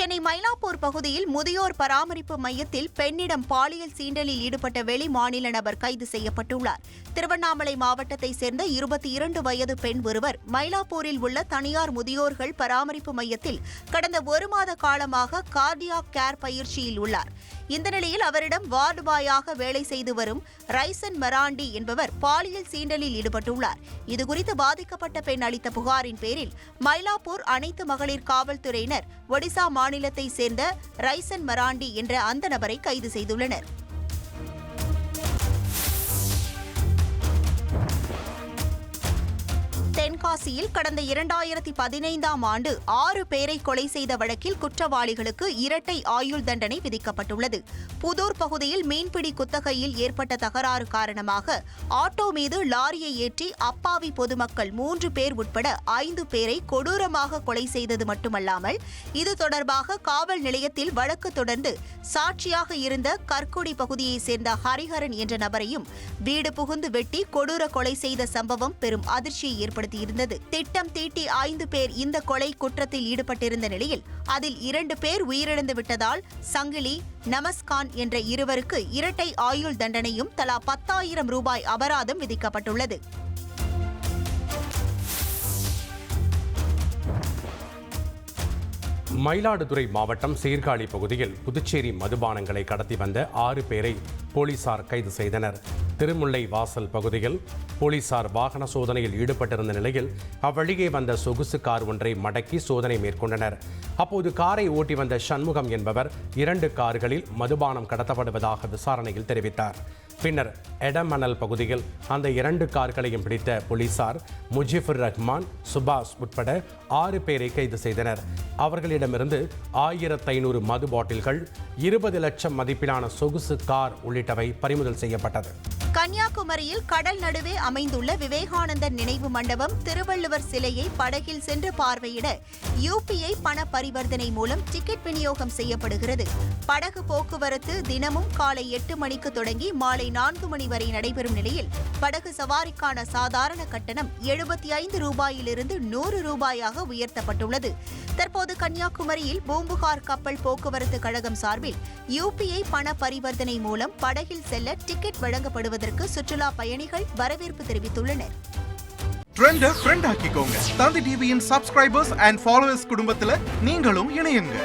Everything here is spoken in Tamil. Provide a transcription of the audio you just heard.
சென்னை மயிலாப்பூர் பகுதியில் முதியோர் பராமரிப்பு மையத்தில் பெண்ணிடம் பாலியல் சீண்டலில் ஈடுபட்ட வெளி மாநில நபர் கைது செய்யப்பட்டுள்ளார். திருவண்ணாமலை மாவட்டத்தைச் சேர்ந்த இருபத்தி இரண்டு வயது பெண் ஒருவர் மயிலாப்பூரில் உள்ள தனியார் முதியோர்கள் பராமரிப்பு மையத்தில் கடந்த ஒரு மாத காலமாக கார்டியாக் கேர் பயிற்சியில் உள்ளார். இந்த நிலையில் அவரிடம் வார்டு பாயாக வேலை செய்து வரும் ரைசன் மராண்டி என்பவர் பாலியல் சீண்டலில் ஈடுபட்டுள்ளார். இதுகுறித்து பாதிக்கப்பட்ட பெண் அளித்த புகாரின் பேரில் மயிலாப்பூர் அனைத்து மகளிர் காவல்துறையினர் ஒடிசா மாநிலத்தை சேர்ந்த ரைசன் மராண்டி என்ற அந்த நபரை கைது செய்துள்ளனர். தென்காசியில் கடந்த இரண்டாயிரத்தி பதினைந்தாம் ஆண்டு ஆறு பேரை கொலை செய்த வழக்கில் குற்றவாளிகளுக்கு இரட்டை ஆயுள் தண்டனை விதிக்கப்பட்டுள்ளது. புதூர் பகுதியில் மீன்பிடி குத்தகையில் ஏற்பட்ட தகராறு காரணமாக ஆட்டோ மீது லாரியை ஏற்றி அப்பாவி பொதுமக்கள் மூன்று பேர் உட்பட ஐந்து பேரை கொடூரமாக கொலை செய்தது மட்டுமல்லாமல் இது தொடர்பாக காவல் நிலையத்தில் வழக்கு தொடர்ந்து சாட்சியாக இருந்த கற்குடி பகுதியைச் சேர்ந்த ஹரிஹரன் என்ற நபரையும் வீடு புகுந்து வெட்டி கொடூர கொலை செய்த சம்பவம் பெரும் அதிர்ச்சியை ஏற்படுத்தியது. ஏற்படுத்தியிருந்தது திட்டம் தீட்டி ஐந்து பேர் இந்த கொலை குற்றத்தில் ஈடுபட்டிருந்த நிலையில் அதில் இரண்டு பேர் உயிரிழந்து விட்டதால் சங்கிலி நமஸ்கான் என்ற இருவருக்கு இரட்டை ஆயுள் தண்டனையும் தலா பத்தாயிரம் ரூபாய் அபராதம் விதிக்கப்பட்டுள்ளது. மயிலாடுதுறை மாவட்டம் சீர்காழி பகுதியில் புதுச்சேரி மதுபானங்களை கடத்தி வந்த ஆறு பேரை போலீசார் கைது செய்தனர். திருமுல்லை வாசல் பகுதியில் போலீசார் வாகன சோதனையில் ஈடுபட்டிருந்த நிலையில் அவ்வழியே வந்த சொகுசு கார் ஒன்றை மடக்கி சோதனை மேற்கொண்டனர். அப்போது காரை ஓட்டி வந்த சண்முகம் என்பவர் இரண்டு கார்களில் மதுபானம் கடத்தப்படுவதாக விசாரணையில் தெரிவித்தார். பின்னர் எடமணல் பகுதியில் அந்த இரண்டு கார்களையும் பிடித்த போலீசார் முஜிபுர் ரஹ்மான் சுபாஷ் உட்பட ஆறு பேரை கைது செய்தனர். அவர்களிடமிருந்து ஆயிரத்து ஐநூறு மது பாட்டில்கள் இருபது லட்சம் மதிப்பிலான சொகுசு கார் உள்ளிட்டவை பறிமுதல் செய்யப்பட்டது. கன்னியாகுமரியில் கடல் நடுவே அமைந்துள்ள விவேகானந்தர் நினைவு மண்டபம் திருவள்ளுவர் சிலையை படகில் சென்று பார்வையிட யூபிஐ பண பரிவர்த்தனை மூலம் டிக்கெட் விநியோகம் செய்யப்படுகிறது. படகு போக்குவரத்து தினமும் காலை எட்டு மணிக்கு தொடங்கி மாலை நான்கு மணி வரை நடைபெறும் நிலையில் படகு சவாரிக்கான சாதாரண கட்டணம் எழுபத்தி ஐந்து ரூபாயிலிருந்து நூறு ரூபாயாக உயர்த்தப்பட்டுள்ளது. தற்போது கன்னியாகுமரியில் பூம்புகார் கப்பல் போக்குவரத்து கழகம் சார்பில் யூபிஐ பண பரிவர்த்தனை மூலம் படகில் செல்ல டிக்கெட் வழங்கப்படுவது வருவதற்கு சுற்றுலா பயணிகள் வரவேற்பு தெரிவித்துள்ளனர். ட்ரெண்ட ஃப்ரெண்ட் ஆக்கிக்கோங்க. தந்தி டிவியின் சப்ஸ்கிரைபர்ஸ் அண்ட் ஃபாலோவர்ஸ் குடும்பத்துல நீங்களும் இணையுங்க.